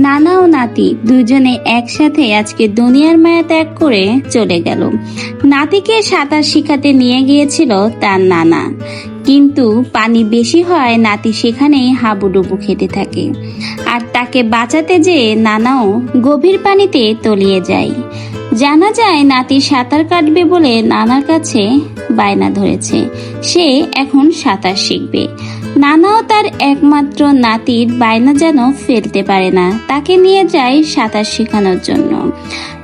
নানা ও নাতি দুজনে একসাথে আজকে দুনিয়ার মায়া ত্যাগ করে চলে গেল। নাতিকে সাঁতার শিখাতে নিয়ে গিয়েছিল তার নানা। কিন্তু পানি বেশি হয় নাতি সেখানেই হাবুডুবু খেতে থাকে। আর তাকে বাঁচাতে যে নানাও গভীর পানিতে তলিয়ে যায়। জানা যায় নাতি সাঁতার কাটবে বলে নানার কাছে বায়না ধরেছে। সে এখন সাঁতার শিখবে। নানাও তার একমাত্র নাতির বায়না যেন ফেলতে পারে না। তাকে নিয়ে যায় সাঁতার শেখানোর জন্য।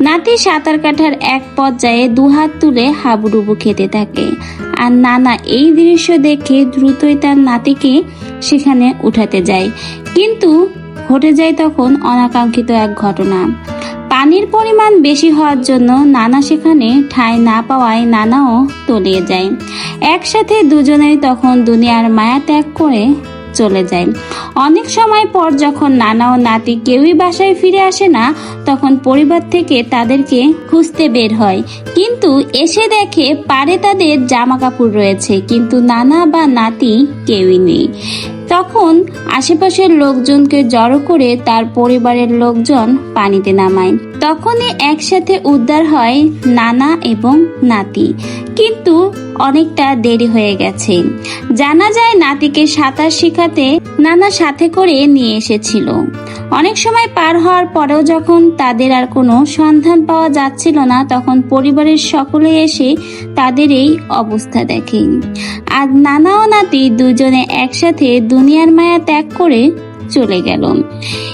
নাতি সাঁতার কাটার এক পর্যায়ে দুহাত তুলে হাবুডুবু খেতে থাকে। আর নানা এই দৃশ্য দেখে দ্রুতই তার নাতিকে সেখানে উঠাতে যায়। কিন্তু ঘটে যায় তখন অনাকাঙ্ক্ষিত এক ঘটনা। পানির পরিমাণ বেশি হওয়ার জন্য নানা সেখানে ঠাঁই না পাওয়ায় নানাও তলিয়ে যায়। একসাথে দুজনেই তখন দুনিয়ার মায়া ত্যাগ করে চলে যায়। অনেক সময় পর যখন নানা ও নাতি কেউই বাসায় ফিরে আসে না, তখন পরিবার থেকে তাদেরকে খুঁজতে বের হয়। কিন্তু এসে দেখে পারে তাদের জামা কাপড় রয়েছে, কিন্তু নানা বা নাতি কেউই নেই। তখন আশেপাশের লোকজনকে জড়ো করে তার পরিবারের লোকজন পানিতে নামায়। তখনই একসাথে উদ্ধার হয় নানা এবং নাতি। কিন্তু অনেকটা দেরি হয়ে গেছে। জানা যায় নাতিকে সাঁতার শেখাতে নানা সাথে করে নিয়ে এসেছিল। অনেক সময় পার হওয়ার পরেও যখন তাদের আর কোনো সন্ধান পাওয়া যাচ্ছিল না, তখন পরিবারের সকলে এসে তাদের এই অবস্থা দেখে। আর নানা ও নাতি দুজনে একসাথে দুনিয়ার মায়া ত্যাগ করে চলে গেল।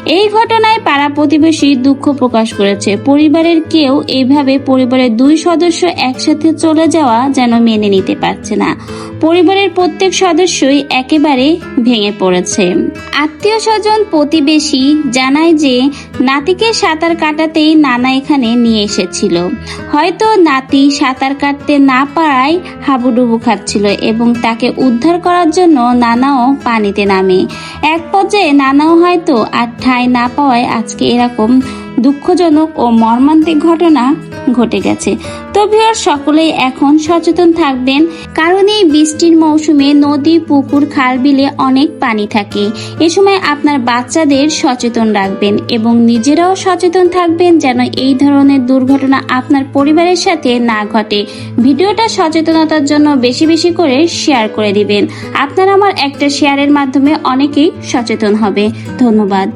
এই ঘটনায় পাড়া প্রতিবেশী দুঃখ প্রকাশ করেছে। পরিবারের কেউ এইভাবে পরিবারের দুই সদস্য একসাথে চলে যাওয়া যেন মেনে নিতে পারছে না। পরিবারের প্রত্যেক সদস্যই একেবারে ভেঙে পড়েছে। আত্মীয় স্বজন, প্রতিবেশী জানায় যে, নাতিকে সাঁতার কাটাতেই নানা এখানে নিয়ে এসেছিল। হয়তো নাতি সাঁতার কাটতে না পারায় হাবুডুবু খাচ্ছিল এবং তাকে উদ্ধার করার জন্য নানাও পানিতে নামে। এক পর্যায়ে নানাও হয়তো আর ঠাঁই না পাওয়ায় আজকে এরকম দুঃখজনক ও মর্মান্তিক ঘটনা ঘটে গেছে। তো ভিউয়ার সকলেই এখন সচেতন থাকবেন, কারণ এই বৃষ্টির মৌসুমে নদী, পুকুর, খাল বিলে অনেক পানি থাকে। এ সময় আপনার বাচ্চাদের সচেতন রাখবেন এবং নিজেরাও সচেতন থাকবেন যেন এই ধরনের দুর্ঘটনা আপনার পরিবারের সাথে না ঘটে। ভিডিওটা সচেতনতার জন্য বেশি বেশি করে শেয়ার করে দিবেন। আপনার আমার একটা শেয়ারের মাধ্যমে অনেকেই সচেতন হবে। ধন্যবাদ।